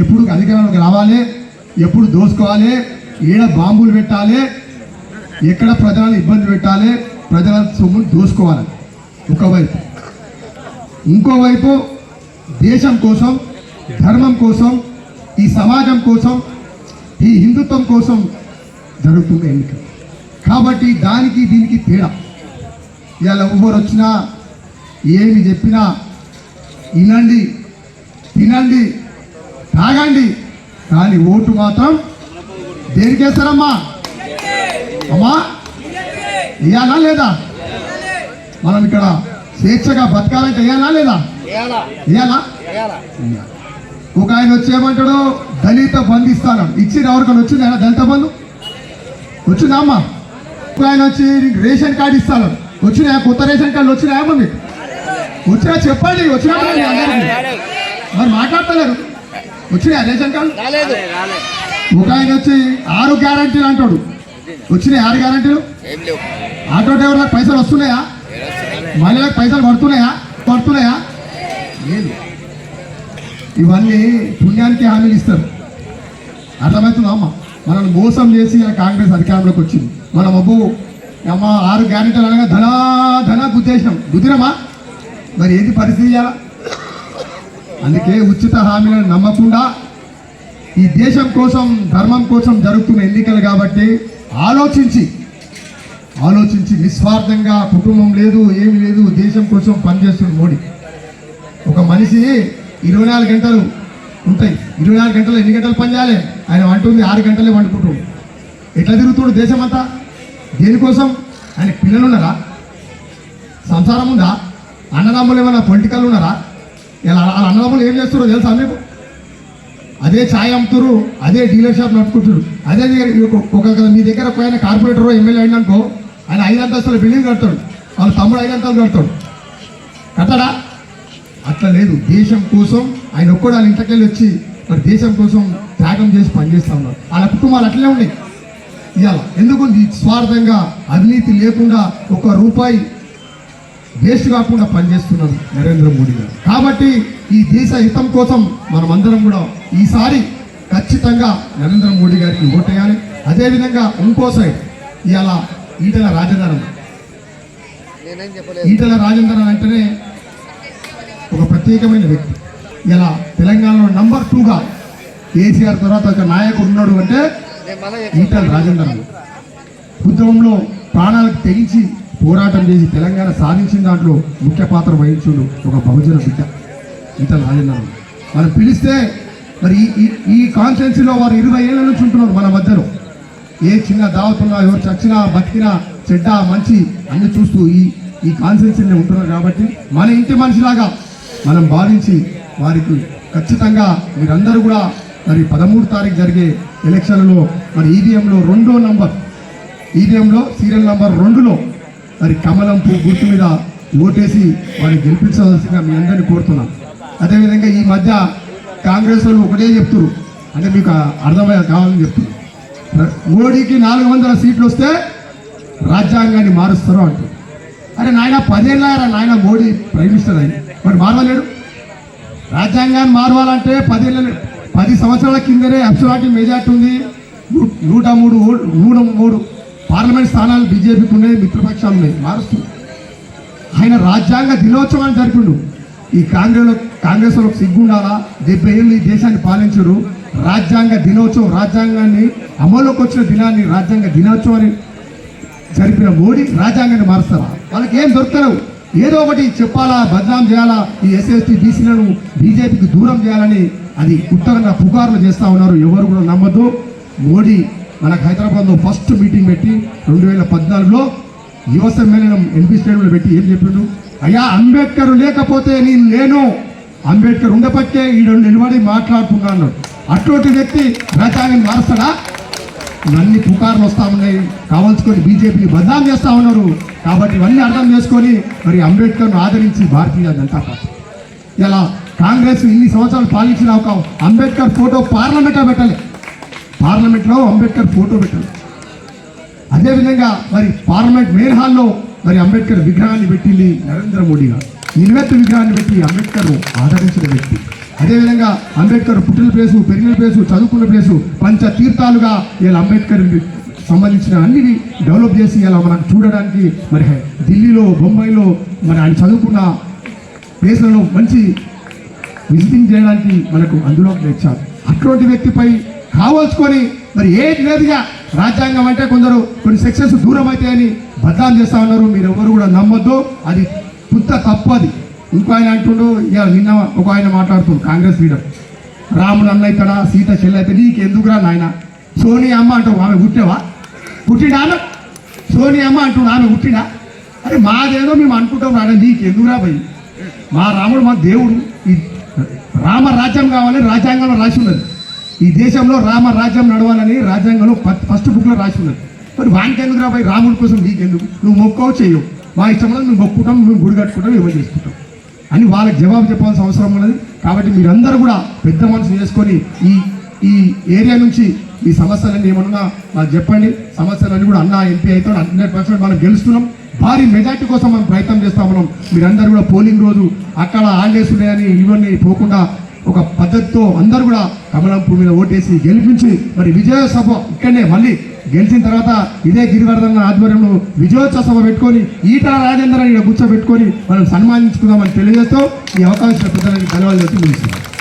ఎప్పుడు అధికారంలోకి రావాలి ఎప్పుడు దోసుకోవాలి ఏడ బాంబులు పెట్టాలి ఎక్కడ ప్రజలను ఇబ్బంది పెట్టాలి ప్రజల సొమ్మును దోసుకోవాలి. ఒకవైపు. ఇంకోవైపు దేశం కోసం ధర్మం కోసం ఈ సమాజం కోసం ఈ హిందుత్వం కోసం జరుగుతున్న ఎన్నిక. కాబట్టి దానికి దీనికి తేడా. ఇవాళ ఎవరు వచ్చినా ఏమి చెప్పినా వినండి తినండి తాగండి. కానీ ఓటు మాత్రం దేనికేస్తారమ్మా అమ్మా ఇయ్యాలా లేదా? మనం ఇక్కడ స్వేచ్ఛగా బతకాలంటే ఇయ్యాలా లేదా? ఇయ్యాలా. ఒక ఆయన వచ్చి ఏమంటాడు? దళిత బంధు ఇస్తాను. ఎవరికైనా వచ్చింది? ఆయన దళిత బంధు? వచ్చిందా అమ్మా? ఒక ఆయన వచ్చి నీకు రేషన్ కార్డు ఇస్తాను. వచ్చినాయా? కొత్త రేషన్ కార్డు వచ్చినాయా మీకు? వచ్చినా చెప్పండి వచ్చినా. మరి మాట్లాడతలేరు. వచ్చినాయా రేషన్ కార్డు? ఒక ఆయన వచ్చి ఆరు గ్యారంటీలు అంటాడు. వచ్చినాయి ఆరు గ్యారంటీలు? ఆటో డ్రైవర్లకు పైసలు వస్తున్నాయా? మహిళలకు పైసలు పడుతున్నాయా? పడుతున్నాయా? లేదు. ఇవన్నీ పుణ్యానికి హామీలు ఇస్తారు. అర్థమవుతుందా అమ్మ? మనల్ని మోసం చేసి కాంగ్రెస్ అధికారంలోకి వచ్చింది. మనం అబ్బు అమ్మ ఆరు గ్యారెంటీలు అనగా ధనా ధనా గుద్దేసినాం గుద్దినమా? మరి ఏంటి పరిస్థితి ఇవ్వాలా అందుకే ఉచిత హామీలను నమ్మకుండా ఈ దేశం కోసం ధర్మం కోసం జరుగుతున్న ఎన్నికలు కాబట్టి ఆలోచించి ఆలోచించి నిస్వార్థంగా కుటుంబం లేదు ఏమి లేదు దేశం కోసం పనిచేస్తున్న మోడీ. ఒక మనిషి ఇరవై నాలుగు గంటలు ఉంటాయి. ఇరవై నాలుగు గంటలు ఎన్ని గంటలు పని చేయాలి? ఆయన వంటుంది ఆరు గంటలే వండుకుంటాడు ఎట్లా తిరుగుతుడు దేశం అంతా దేనికోసం? ఆయన పిల్లలు ఉన్నారా సంసారం ఉందా? అన్నదమ్ములు ఏమైనా పొలిటికల్ ఉన్నారా? ఇలా వాళ్ళ అన్నదమ్ములు ఏం చేస్తారో తెలుసా మీకు? అదే ఛాయ్ అమ్ముతారు అదే డీలర్ షాప్ నడుపుకుంటారు అదే దగ్గర ఒక- మీ దగ్గర పోయిన కార్పొరేటర్ ఎమ్మెల్యే అయిననుకో ఆయన ఐదు అంతస్తుల బిల్డింగ్ కడతాడు. వాళ్ళ తమ్ముడు ఐదు అంతస్తులు కడతాడు. కట్టడా? అట్లా లేదు. దేశం కోసం ఆయన ఒక్కడు వాళ్ళ ఇంటికెళ్ళి వచ్చి మరి దేశం కోసం త్యాగం చేసి పనిచేస్తూ ఉన్నారు. వాళ్ళ కుటుంబాలు అట్లే ఉన్నాయి. ఇవాళ ఎందుకు స్వార్థంగా అవినీతి లేకుండా ఒక రూపాయి వేస్ట్ కాకుండా పనిచేస్తున్నారు నరేంద్ర మోడీ గారు. కాబట్టి ఈ దేశ హితం కోసం మనమందరం కూడా ఈసారి ఖచ్చితంగా నరేంద్ర మోడీ గారికి ఓటేయాలి. అదేవిధంగా ఇంకో సైడ్ ఇవాళ ఈటల రాజధాని. ఈటల రాజేంద్రన్ అంటేనే ఒక ప్రత్యేకమైన వ్యక్తి. ఇలా తెలంగాణలో నంబర్ టూగా కేసీఆర్ తర్వాత ఒక నాయకుడు ఉన్నాడు అంటే ఈటల రాజేంద్రన్ ఉద్యమంలో ప్రాణాలకు తెగించి పోరాటం చేసి తెలంగాణ సాధించిన దాంట్లో ముఖ్య పాత్ర వహించుడు ఒక బహుజన బిడ్డ. ఇంత రాజేంద్రన్ మనం పిలిస్తే మరి ఈ- ఈ ఈ వారు ఇరవై ఏళ్ళ నుంచి ఉంటున్నారు మన మధ్యలో. ఏ చిన్న దావతున్నా ఎవరు చచ్చినా బతికినా చెడ్డ మంచి అన్ని చూస్తూ ఈ ఈ కాన్స్టిట్యున్సీలో ఉంటున్నారు కాబట్టి మన ఇంటి మనిషిలాగా మనం భావించి వారికి ఖచ్చితంగా మీరందరూ కూడా మరి పదమూడు తారీఖు జరిగే ఎలక్షన్లో మరి ఈవీఎంలో రెండో నంబర్ ఈవీఎంలో సీరియల్ నంబర్ రెండులో మరి కమలం పువ్వు గుర్తు మీద ఓటేసి వారిని గెలిపించవలసిందిగా మీ అందరినీ కోరుతున్నాం అదేవిధంగా ఈ మధ్య కాంగ్రెస్ వాళ్ళు ఒకటే చెప్తున్నారు అంటే మీకు అర్థమయ్యే కావాలని చెప్తున్నారు మోడీకి నాలుగు వందల సీట్లు వస్తే రాజ్యాంగాన్ని మారుస్తారు అంటారు అరే నాయన పదేళ్ళ నాయన మోడీ ప్రైమ్ మినిస్టర్ అయింది. మరి మారవలేడు. రాజ్యాంగాన్ని మారవాలంటే పదేళ్ళ పది సంవత్సరాల కిందనే అబ్సలాటి మెజార్టీ ఉంది. నూట మూడు ఓ- నూట మూడు పార్లమెంట్ స్థానాలు బీజేపీకి ఉన్నాయి మిత్రపక్షాలు ఉన్నాయి మారుస్తూ. ఆయన రాజ్యాంగ దినోత్సవాన్ని జరిపిండు ఈ కాంగ్రెస్ కాంగ్రెస్ వాళ్ళకి సిగ్గుండాలా డెబ్బై ఏళ్ళు ఈ దేశాన్ని పాలించరు రాజ్యాంగ దినోత్సవం రాజ్యాంగాన్ని అమలులోకి వచ్చిన దినాన్ని రాజ్యాంగ దినోత్సవాన్ని జరిపిన మోడీ రాజ్యాంగాన్ని మారుస్తారా? వాళ్ళకి ఏం దొరుకుతారు ఏదో ఒకటి చెప్పాలా బదనాం చేయాలా? ఈ ఎస్ఎస్టీ బీసీలను బీజేపీకి దూరం చేయాలని అది ఉత్తరంగా పుకార్లు చేస్తా ఉన్నారు. ఎవరు కూడా నమ్మద్దు. మోడీ మనకు హైదరాబాద్లో ఫస్ట్ మీటింగ్ పెట్టి రెండు వేల పద్నాలుగులో యువ సమ్మేళనం ఎన్పీ స్టేడియంలో పెట్టి ఏం చెప్పిండు? అయ్యా అంబేద్కర్ లేకపోతే నేను లేను. అంబేద్కర్ ఉండబట్టే ఈడ నిలబడి మాట్లాడుతున్నాను. అటువంటి వ్యక్తి రాజ్యాంగాన్ని మారుస్తాడా? ఇవన్నీ పుకార్లు వస్తూ ఉన్నాయి. కావాల్సుకొని బీజేపీని బదనాం చేస్తా ఉన్నారు. కాబట్టి ఇవన్నీ అర్థం చేసుకొని మరి అంబేద్కర్ను ఆదరించి భారతీయ జనతా పార్టీ. ఇలా కాంగ్రెస్ ఇన్ని సంవత్సరాలు పాలించిన ఒక అంబేద్కర్ ఫోటో పార్లమెంట్లో పెట్టాలి. పార్లమెంట్లో అంబేద్కర్ ఫోటో పెట్టారు అదేవిధంగా మరి పార్లమెంట్ మెయిన్ హాల్లో మరి అంబేద్కర్ విగ్రహాన్ని పెట్టింది నరేంద్ర మోడీ గారు. నిలువెత్తు విగ్రహాన్ని పెట్టి అంబేద్కర్ ఆదరించిన వ్యక్తి. అదేవిధంగా అంబేద్కర్ పుట్టిన ప్లేసు పెరిగిన ప్లేసు చదువుకున్న ప్లేసు పంచ తీర్థాలుగా ఇలా అంబేద్కర్ సంబంధించిన అన్ని డెవలప్ చేసి ఇలా మనకు చూడడానికి మరి ఢిల్లీలో బొంబాయిలో మరి ఆయన చదువుకున్న ప్లేస్లలో మంచి విజిటింగ్ చేయడానికి మనకు అందులోకి తెచ్చారు. అటువంటి వ్యక్తిపై కావాల్చుకొని మరి ఏది లేదుగా రాజ్యాంగం అంటే కొందరు కొన్ని సెక్షన్స్ దూరం అవుతాయని బద్నాం చేస్తా ఉన్నారు మీరు ఎవరు కూడా నమ్మొద్దు. అది పుత్త తప్పు అది. ఇంకో ఆయన అంటుండు ఇక నిన్న ఒక ఆయన మాట్లాడుతుండు కాంగ్రెస్ లీడర్. రాముడు అన్న ఇక్కడ సీత చెల్లి అయితే నీకు ఎందుకురా నాయన? సోనియా అమ్మ అంటావు ఆమె పుట్టావా? పుట్టిండా ఆమె? సోనియా అమ్మ అంటుండు ఆమె పుట్టినా అరే మాదేదో మేము అనుకుంటాం రాడా నీకు ఎందుకురా పోయి మా రాముడు మా దేవుడు. ఈ రామ రాజ్యం కావాలని రాజ్యాంగంలో రాసి ఉన్నది. ఈ దేశంలో రామ రాజ్యం నడవాలని రాజ్యాంగంలో ఫస్ట్ బుక్లో రాసి ఉన్నది మరి వానికి రాముడి కోసం నీకెందుకు నువ్వు మొక్కవు చేయవు మా ఇష్టంలో మేము మొక్కుంటాం మేము గుడి కట్టుకుంటాం ఇవ్వ చేసుకుంటాం? అని వాళ్ళకి జవాబు చెప్పాల్సిన అవసరం ఉన్నది. కాబట్టి మీరందరూ కూడా పెద్ద మనసు చేసుకొని ఈ ఈ ఏరియా నుంచి ఈ సమస్యలన్నీ ఏమన్నా మాకు చెప్పండి. సమస్యలన్నీ కూడా అన్న ఎంపీ అయితే హండ్రెడ్ పర్సెంట్ మనం గెలుస్తున్నాం. భారీ మెజార్టీ కోసం మనం ప్రయత్నం చేస్తా ఉన్నాం. మీరందరూ కూడా పోలింగ్ రోజు అక్కడ హాలిడేస్ ఉన్నాయని ఇవన్నీ పోకుండా ఒక పద్ధతితో అందరూ కూడా కమలంపూ మీద ఓటేసి గెలిపించి మరి విజయ ఇక్కడనే మళ్ళీ గెలిచిన తర్వాత ఇదే గిరివర్ధన ఆధ్వర్యంలో విజయోత్సవ సభ పెట్టుకొని ఈటల రాజేంద్ర ఇక్కడ కూర్చోబెట్టుకొని మనం సన్మానించుకుందామని తెలియజేస్తూ ఈ అవకాశం ప్రజలకు ధన్యవాదాలు చెప్పి ముగిస్తున్నాం.